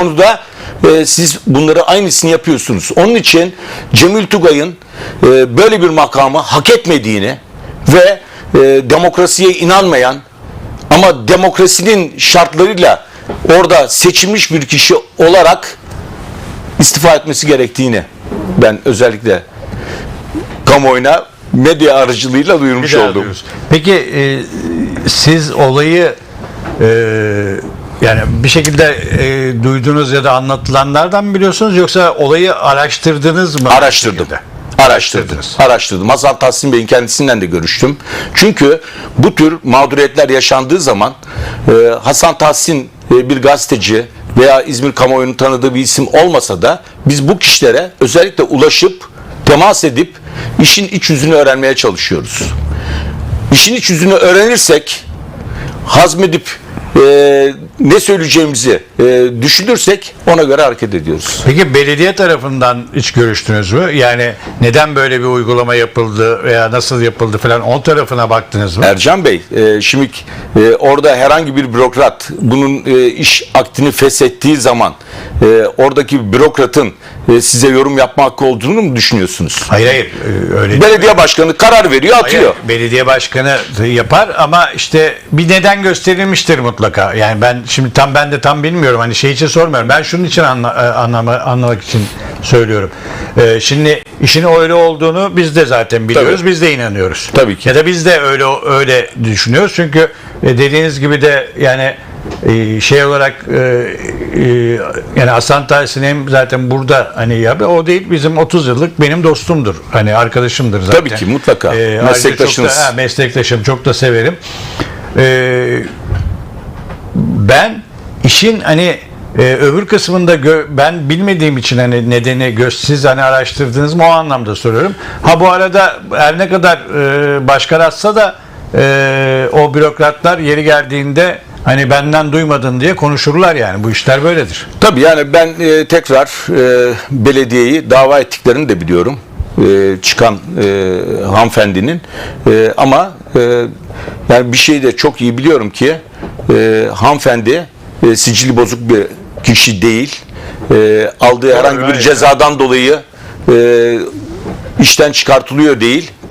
konuda e, siz bunları aynısını yapıyorsunuz. Onun için Cemil Tugay'ın e, böyle bir makamı hak etmediğini ve e, demokrasiye inanmayan ama demokrasinin şartlarıyla orada seçilmiş bir kişi olarak istifa etmesi gerektiğini ben özellikle kamuoyuna medya aracılığıyla duyurmuş oldum. duyuyoruz. Peki e, siz olayı e, yani bir şekilde e, duyduğunuz ya da anlatılanlardan mı biliyorsunuz yoksa olayı araştırdınız mı? Araştırdım. Araştırdım. Araştırdınız. Araştırdım. Hasan Tahsin Bey'in kendisinden de görüştüm. Çünkü bu tür mağduriyetler yaşandığı zaman e, Hasan Tahsin e, bir gazeteci veya İzmir kamuoyunun tanıdığı bir isim olmasa da biz bu kişilere özellikle ulaşıp temas edip işin iç yüzünü öğrenmeye çalışıyoruz. İşin iç yüzünü öğrenirsek hazmedip e, ne söyleyeceğimizi e, düşünürsek ona göre hareket ediyoruz. Peki belediye tarafından hiç görüştünüz mü? Yani neden böyle bir uygulama yapıldı veya nasıl yapıldı falan o tarafına baktınız mı? Ercan Bey, e, şimdi e, orada herhangi bir bürokrat bunun e, iş aktini feshettiği zaman e, oradaki bürokratın e, size yorum yapma hakkı olduğunu mu düşünüyorsunuz? Hayır hayır e, öyle. Belediye başkanı karar veriyor, atıyor. Hayır, belediye başkanı yapar ama işte bir neden gösterilmiştir mutlaka. Yani ben şimdi tam ben de tam bilmiyorum. Hani şey için sormuyorum. Ben şunun için anla, e, anlama, anlamak için söylüyorum. Ee, şimdi işin öyle olduğunu biz de zaten biliyoruz. Tabii. Biz de inanıyoruz. Tabii ki. Ya da biz de öyle öyle düşünüyoruz. Çünkü e, dediğiniz gibi de yani e, şey olarak yani Hasan Tahsin hem zaten burada hani ya o değil bizim 30 yıllık benim dostumdur. Hani arkadaşımdır zaten. Tabii ki, mutlaka. ayrıca Meslektaşınız. Çok da, ha, meslektaşım çok da severim. Ee, ben işin hani e, öbür kısmında gö- ben bilmediğim için hani nedeni göz siz hani araştırdınız mı o anlamda soruyorum. Ha bu arada her ne kadar e, başkan atsa da e, o bürokratlar yeri geldiğinde hani benden duymadın diye konuşurlar yani bu işler böyledir. Tabii yani ben e, tekrar e, belediyeyi dava ettiklerini de biliyorum. E, çıkan e, hanımefendinin. E, ama e, yani bir şeyi de çok iyi biliyorum ki e, hanımefendi e, sicili bozuk bir kişi değil. E, aldığı herhangi bir cezadan dolayı e, işten çıkartılıyor değil.